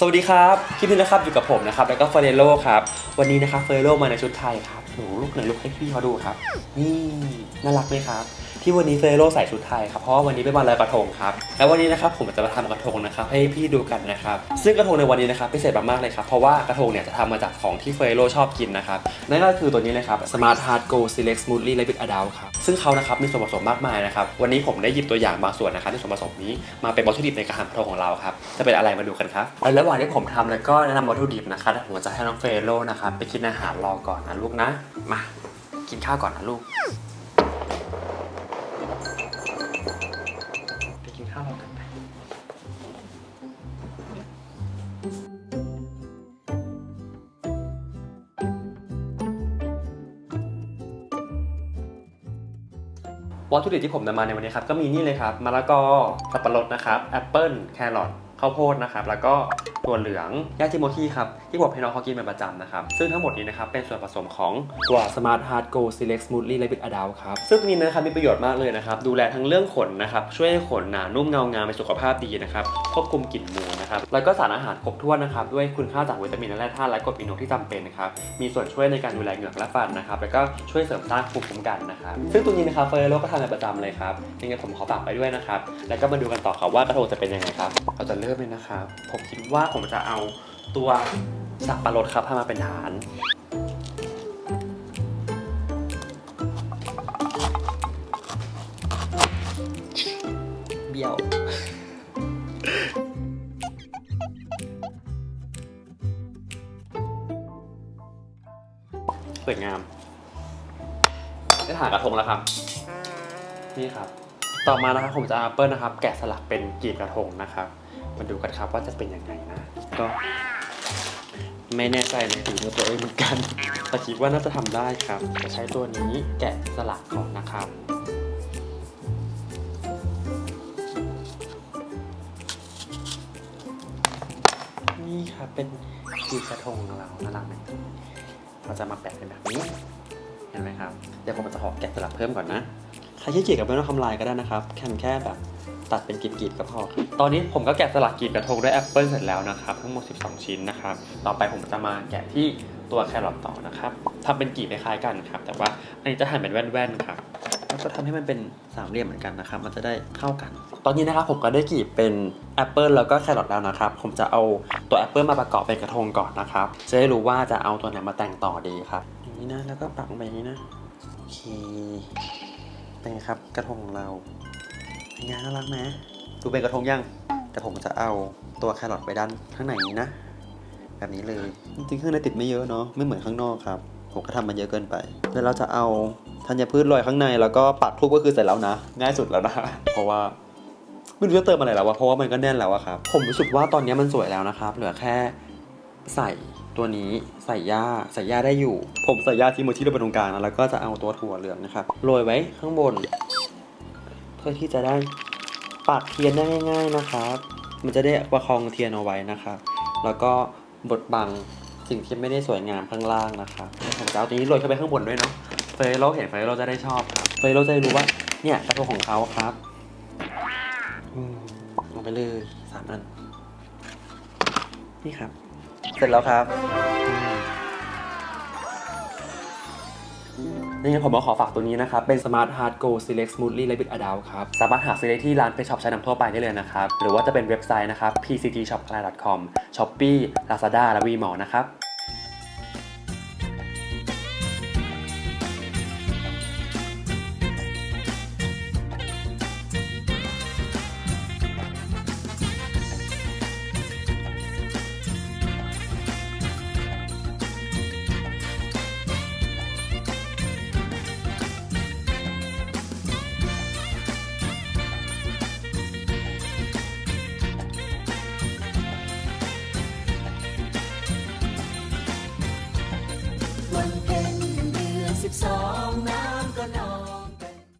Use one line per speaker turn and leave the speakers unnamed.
สวัสดีครับคลิปนี้นะครับอยู่กับผมนะครับแล้วก็เฟรโลครับวันนี้นะครับเฟรโลมาในชุดไทยครับหนูลูกหนึ่งลูกให้พี่เขาดูครับ นี่น่ารักไหมครับ ที่วันนี้เฟรโลใส่ชุดไทยครับเพราะว่าวันนี้เป็นวันลอยกระทงครับแล้ววันนี้นะครับผมจะมาทำกระทงนะครับให้พี่ดูกันนะครับซึ่งกระทงในวันนี้นะครับพิเศษมากๆเลยครับเพราะว่ากระทงเนี่ยจะทำมาจากของที่เฟรโลชอบกินนะครับนั่นก็คือตัวนี้เลยครับ Smart Heart Go Select Smoothly Rabbit Adult ครับซึ่งเขานะครับมีส่วนผสมมากมายนะครับวันนี้ผมได้หยิบตัวอย่างบางส่วนนะครับที่ส่วนผสมนี้มาเป็นวัตถุดิบในการทำกระทงของเราครับจะเป็นอะไรมาดูกันครับระหว่างที่ผมทำแล้วก็แนะนำวัตถุดิบนะครับผมจะให้น้องเฟรโลนะครับไปกินอาหารรอก่อนนะลูกนะมากินข้าวก่อนนะลูก ข้าวรากันไปวัตถุดิบที่ผมนำมาในวันนี้ครับก็มีนี่เลยครับมะละกอสับปะรดนะครับแอปเปิลแครอท ข้าวโพดนะครับแล้วก็ตัวเหลืองยาจิโมทีครับที่ผมให้น้องเขากินเป็นประจำนะครับซึ่งทั้งหมดนี้นะครับเป็นส่วนผสมของตัว Smart Heart Go Select Smoothly Rabbit Adult ครับซึ่งนี้นะครับมีประโยชน์มากเลยนะครับดูแลทั้งเรื่องขนนะครับช่วยให้ขนหนานุ่มเงางามเป็นสุขภาพดีนะครับควบคุมกลิ่นมูลนะครับแล้วก็สารอาหารครบถ้วนนะครับด้วยคุณค่าจากวิตามินและแร่ธาตุและกรดอินูที่จำเป็นนะครับมีส่วนช่วยในการดูแลเหงือกและฟันนะครับแล้วก็ช่วยเสริมสร้างภูมิคุ้มกันนะครับซึ่งตัวนี้นะครับเฟอร์โลก็ทำเป็นประจำเลยครับยังไงผมขอฝากไปด้วยนะครับแล้วก็มาดูกันต่อครับว่ากระทงจะเป็นยังไงครับเราจะเริ่มเลยนะครับ ผมคิดว่าผมจะเอาตัวสับปะรดครับให้มาเป็นฐาน เบี้ยวสวยงาม ได้ฐานกระทงแล้วครับ นี่ครับ ต่อมานะครับผมจะเอาแอปเปิลนะครับ แกะสลักเป็นกลีบกระทงนะครับ มาดูกันครับว่าจะเป็นยังไงนะ ก็ไม่แน่ใจในฝีมือตัวเองเหมือนกันแต่คิดว่าน่าจะทำได้ครับ จะใช้ตัวนี้แกะสลักก่อนนะครับนี่ครับเป็นกีกระทงของเราน่ารักไหมเราจะมาแปะเป็นแบบนี้เห็นไหมครับ เดี๋ยวผมจะขอแกะสลักเพิ่มก่อนนะ ใครที่เกียจกับไม่ต้องทำลายก็ได้นะครับแค่แค่แบบ ตัดเป็นกรีบๆก็พอตอนนี้ผมก็แกะสลักกรีบกระทงด้วยแอปเปิลเสร็จแล้วนะครับ ทั้งหมด 12 ชิ้นนะครับ ต่อไปผมจะมาแกะที่ตัวแครอทต่อนะครับทำเป็นกรีบคล้ายๆกันครับ แต่ว่าอันนี้จะหั่นเป็นแว่นๆครับแล้วก็ทำให้มันเป็นสามเหลี่ยมเหมือนกันนะครับ มันจะได้เข้ากัน ตอนนี้นะครับผมก็ได้กรีบเป็นแอปเปิลแล้วก็แครอทแล้วนะครับ ผมจะเอาตัวแอปเปิลมาประกอบเป็นกระทงก่อนนะครับ จะได้รู้ว่าจะเอาตัวไหนมาแต่งต่อดีครับ อย่างนี้นะ แล้วก็ปักลงไปอย่างนี้นะ โอเค เป็นครับกระทงของเรา เป็นไงน่ารักไหมดูเป็นกระทงยัง แต่ผมจะเอาตัวแครอทไปด้านข้างในนี้นะ แบบนี้เลย จริงๆ ข้างในติดไม่เยอะเนาะ ไม่เหมือนข้างนอกครับ ผมก็ทำมันเยอะเกินไปเดี๋ยวเราจะเอาธัญพืชลอยข้างใน แล้วก็ปักทูบก็คือเสร็จแล้วนะ ง่ายสุดแล้วนะ เพราะว่าไม่รู้จะเติมอะไรแล้ววะเพราะว่ามันก็แน่นแล้วอะครับ ผมรู้สึกว่าตอนนี้มันสวยแล้วนะครับ เหลือแค่ใส่ตัวนี้ใส่หญ้าใส่หญ้าได้อยู่ ผมใส่หญ้าที่มือที่เราเป็นตรงกลางนะแล้วก็จะเอาตัวถั่วเหลืองนะครับโรยไว้ข้างบน เพื่อที่จะได้ปักเทียนได้ง่าย ๆนะครับ มันจะได้ประคองเทียนเอาไว้นะครับ แล้วก็บดบังสิ่งที่ไม่ได้สวยงามข้างล่างนะครับผมจะเอาตัวนี้โรยเข้าไปข้างบนด้วยเนาะเฟรโลเห็นเฟรโลจะได้ชอบครับเฟรโลจะได้รู้ว่าเนี่ยกระทงของเขาครับอืมลงไปเลยสามอัน นี่ครับ เสร็จแล้วครับ นี่ผมมาขอฝากตัวนี้นะครับ เป็น Smart Hard Go Select Smoothly Rabbit Adult ครับ สามารถหาซื้อได้ที่ร้านเพชช็อปชั้นนำทั่วไปได้เลยนะครับ หรือว่าจะเป็นเว็บไซต์นะครับ pctshopline.com shopee lazada และ vmall นะครับ